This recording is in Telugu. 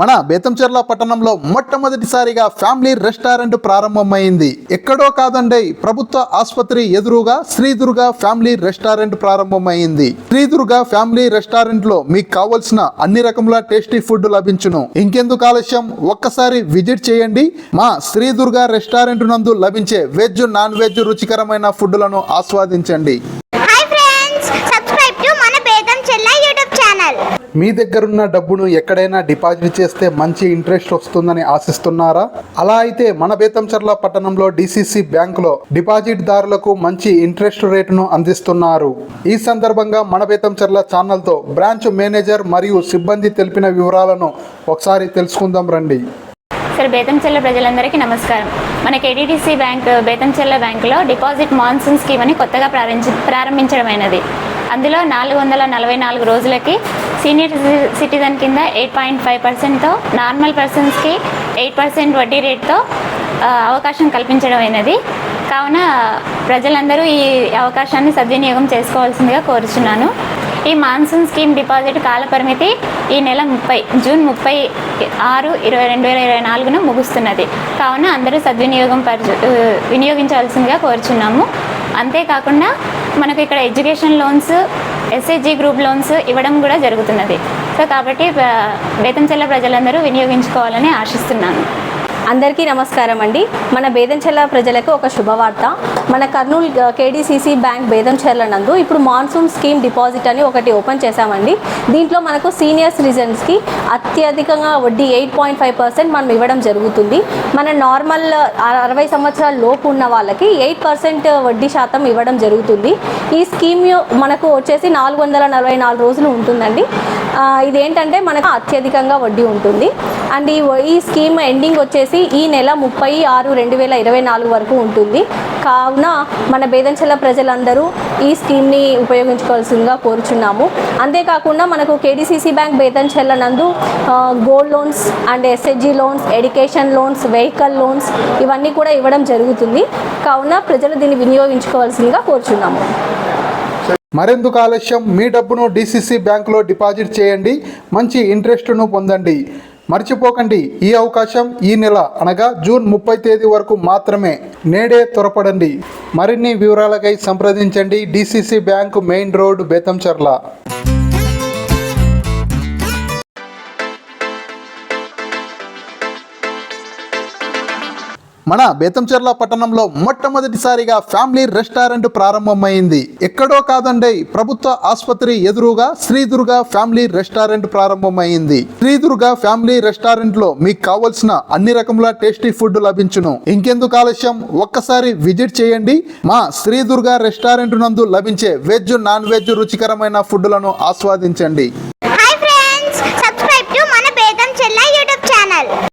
మన బేతంచెర్ల పట్టణంలో మొట్టమొదటిసారిగా ఫ్యామిలీ రెస్టారెంట్ ప్రారంభమైంది. ఎక్కడో కాదండి ప్రభుత్వ ఆసుపత్రి ఎదురుగా శ్రీదుర్గ ఫ్యామిలీ రెస్టారెంట్ ప్రారంభమైంది. శ్రీదుర్గ ఫ్యామిలీ రెస్టారెంట్లో మీకు కావలసిన అన్ని రకముల టేస్టీ ఫుడ్ లభించును. ఇంకెందుకు ఆలస్యం? ఒక్కసారి విజిట్ చేయండి. మా శ్రీదుర్గ రెస్టారెంట్ నందు లభించే వెజ్ నాన్ వెజ్ రుచికరమైన ఫుడ్లను ఆస్వాదించండి. మీ దగ్గరున్న డబ్బును ఎక్కడైనా డిపాజిట్ చేస్తే మంచి ఇంట్రెస్ట్ వస్తుందని ఆశిస్తున్నారా? అలా అయితే మన బేతంచర్ల పట్టణంలో డిసిసి బ్యాంకులో డిపాజిట్ దారులకు మంచి ఇంట్రెస్ట్ రేటును అందిస్తున్నారు. ఈ సందర్భంగా మన బేతంచర్ల ఛానల్తో బ్రాంచ్ మేనేజర్ మరియు సిబ్బంది తెలిపిన వివరాలను ఒకసారి తెలుసుకుందాం రండి. సార్ బేతంచెల్ల ప్రజలందరికీ నమస్కారం. మన కేటీడీసీ బ్యాంక్ బేతంచెల్ల బ్యాంకులో డిపాజిట్ మాన్సూన్ స్కీమ్ అని కొత్తగా ప్రారంభి ప్రారంభించడమైనది. అందులో నాలుగు వందల నలభై నాలుగు రోజులకి సీనియర్ సిటిజన్ కింద ఎయిట్ పాయింట్ ఫైవ్ పర్సెంట్తో నార్మల్ పర్సన్స్కి ఎయిట్ పర్సెంట్ వడ్డీ రేట్తో అవకాశం అవకాశం కల్పించడమైనది కావున ప్రజలందరూ ఈ అవకాశాన్ని సద్వినియోగం చేసుకోవాల్సిందిగా కోరుచున్నాను. ఈ మాన్సూన్ స్కీమ్ డిపాజిట్ కాలపరిమితి ఈ నెల ముప్పై జూన్ ముప్పై ఆరు ఇరవై రెండు వేల ఇరవై నాలుగున ముగుస్తున్నది. కావున అందరూ సద్వినియోగం పరచు వినియోగించాల్సిందిగా కోరుచున్నాము. అంతేకాకుండా మనకు ఇక్కడ education loans SHG group loans ఇవ్వడం కూడా జరుగుతున్నది. సో కాబట్టి బేతంచెల్ల ప్రజలందరూ వినియోగించుకోవాలని ఆశిస్తున్నాను. అందరికీ నమస్కారం అండి. మన బేదంచెర్ల ప్రజలకు ఒక శుభవార్త. మన కర్నూలు కేడీసీసీ బ్యాంక్ బేదంచెర్ల నందు ఇప్పుడు మాన్సూన్ స్కీమ్ డిపాజిట్ అని ఒకటి ఓపెన్ చేశామండి. దీంట్లో మనకు సీనియర్ సిటిజన్స్కి అత్యధికంగా వడ్డీ ఎయిట్ పాయింట్ ఫైవ్ పర్సెంట్ మనం ఇవ్వడం జరుగుతుంది. మన నార్మల్ అరవై సంవత్సరాల లోపు ఉన్న వాళ్ళకి ఎయిట్ పర్సెంట్ వడ్డీ శాతం ఇవ్వడం జరుగుతుంది. ఈ స్కీమ్ మనకు వచ్చేసి నాలుగు వందల నలభై నాలుగు రోజులు ఉంటుందండి. ఇదేంటంటే మనకు అత్యధికంగా వడ్డీ ఉంటుంది. అండ్ ఈ ఈ స్కీమ్ ఎండింగ్ వచ్చేసి ఈ నెల ముప్పై ఆరు రెండు వేల ఇరవై నాలుగు వరకు ఉంటుంది. కావున మన బేదంచెల ప్రజలందరూ ఈ స్కీమ్ని ఉపయోగించుకోవాల్సిందిగా కోరుచున్నాము. అంతేకాకుండా మనకు కేడీసీసీ బ్యాంక్ బేదంచెల్ల నందు gold loans and SHG loans education loans vehicle loans ఇవన్నీ కూడా ఇవ్వడం జరుగుతుంది. కావున ప్రజలు దీన్ని వినియోగించుకోవాల్సిందిగా కోరుచున్నాము. మరెందుకు ఆలస్యం? మీ డబ్బును డిసిసి బ్యాంకులో డిపాజిట్ చేయండి. మంచి ఇంట్రెస్ట్ను పొందండి. మర్చిపోకండి ఈ అవకాశం ఈ నెల అనగా జూన్ ముప్పై తేదీ వరకు మాత్రమే. నేడే త్వరపడండి. మరిన్ని వివరాలకై సంప్రదించండి. DCC bank main road Bethamcherla. మన బేతంచెర్ల పట్టణంలో మొట్టమొదటిసారిగా ఫ్యామిలీ రెస్టారెంట్ ప్రారంభమైంది. ఎక్కడో కాదండి ప్రభుత్వ ఆసుపత్రి ఎదురుగా శ్రీదుర్గ ఫ్యామిలీ రెస్టారెంట్ ప్రారంభమైంది. శ్రీదుర్గ ఫ్యామిలీ రెస్టారెంట్లో మీకు కావలసిన అన్ని రకముల టేస్టీ ఫుడ్ లభించును. ఇంకెందుకు ఆలస్యం? ఒక్కసారి విజిట్ చేయండి. మా శ్రీదుర్గ రెస్టారెంట్ నందు లభించే వెజ్ నాన్ వెజ్ రుచికరమైన ఫుడ్లను ఆస్వాదించండి.